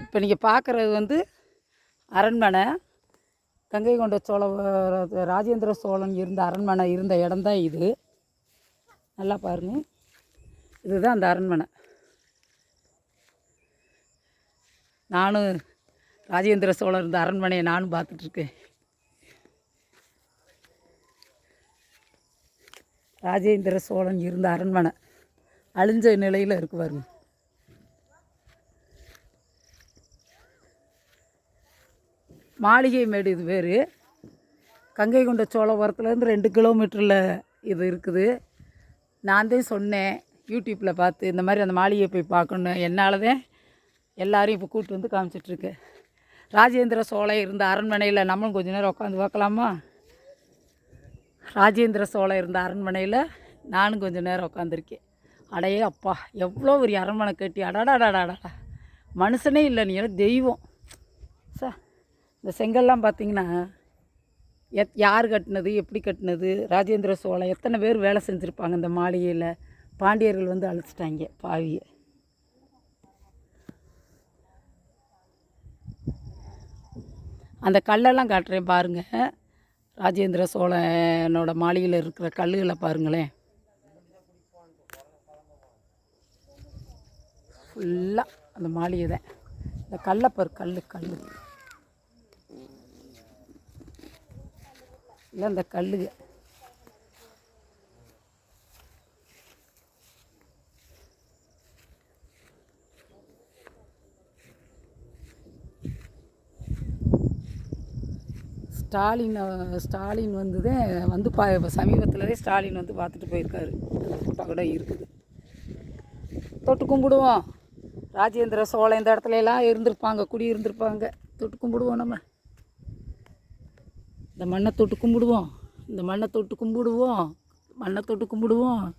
இப்போ நீங்கள் பார்க்குறது வந்து அரண்மனை. கங்கை கொண்ட சோழ ராஜேந்திர சோழன் இருந்த அரண்மனை இருந்த இடம்தான் இது. நல்லா பாருங்க. இதுதான் அந்த அரண்மனை. நானும் ராஜேந்திர சோழன் இருந்த அரண்மனையை நானும் பார்த்துட்ருக்கேன் ராஜேந்திர சோழன் இருந்த அரண்மனை. அழிஞ்ச நிலையில் இருக்கு பாருங்க. மாளிகை மேடு இது பேர் கங்கை கொண்ட சோழபுரத்துலேருந்து ரெண்டு கிலோமீட்டரில் இது இருக்குது. நான் தான் சொன்னேன் யூடியூப்பில் பார்த்து இந்த மாதிரி அந்த மாளிகையை போய் பார்க்கணும். என்னால் தான் எல்லோரும் இப்போ கூப்பிட்டு வந்து காமிச்சிட்ருக்கேன் ராஜேந்திர சோழன் இருந்த அரண்மனையில் நம்மளும் கொஞ்ச நேரம் உட்காந்து பார்க்கலாமா? ராஜேந்திர சோழன் இருந்த அரண்மனையில் நானும் கொஞ்ச நேரம் உட்காந்துருக்கேன். அடையே அப்பா எவ்வளோ ஒரு அரண்மனை கட்டி அடாடாடாடாடா மனுஷனே இல்லை நீ தெய்வம் இந்த செங்கல்லாம் பார்த்தீங்கன்னா எத் யார் கட்டினது எப்படி கட்டினது ராஜேந்திர சோழன் எத்தனை பேர் வேலை செஞ்சுருப்பாங்க இந்த மாளிகையில்? பாண்டியர்கள் வந்து அழிச்சிட்டாங்க பாவியை. அந்த கல்லெல்லாம் காட்டுறேன் பாருங்கள் ராஜேந்திர சோழனோட மாளிகையில் இருக்கிற கல்லுகளை பாருங்களேன். ஃபுல்லாக அந்த மாளிகை தான் இந்த கல்லப்பர் கல் கல் இல்லை இந்த கல்லுக. ஸ்டாலின் ஸ்டாலின் வந்து தான் வந்து பா சமீபத்தில் ஸ்டாலின் வந்து பார்த்துட்டு போயிருக்காரு. ஃபோட்டோ கூட இருக்குது. தொட்டு கும்பிடுவோம். ராஜேந்திர சோழன் இந்த இடத்துல எல்லாம் இருந்திருப்பாங்க குடி இருந்திருப்பாங்க தொட்டு கும்பிடுவோம் நம்ம. இந்த மண்ணை தொட்டு கும்பிடுவோம். இந்த மண்ணை தொட்டு கும்பிடுவோம். மண்ணை தொட்டு கும்பிடுவோம்.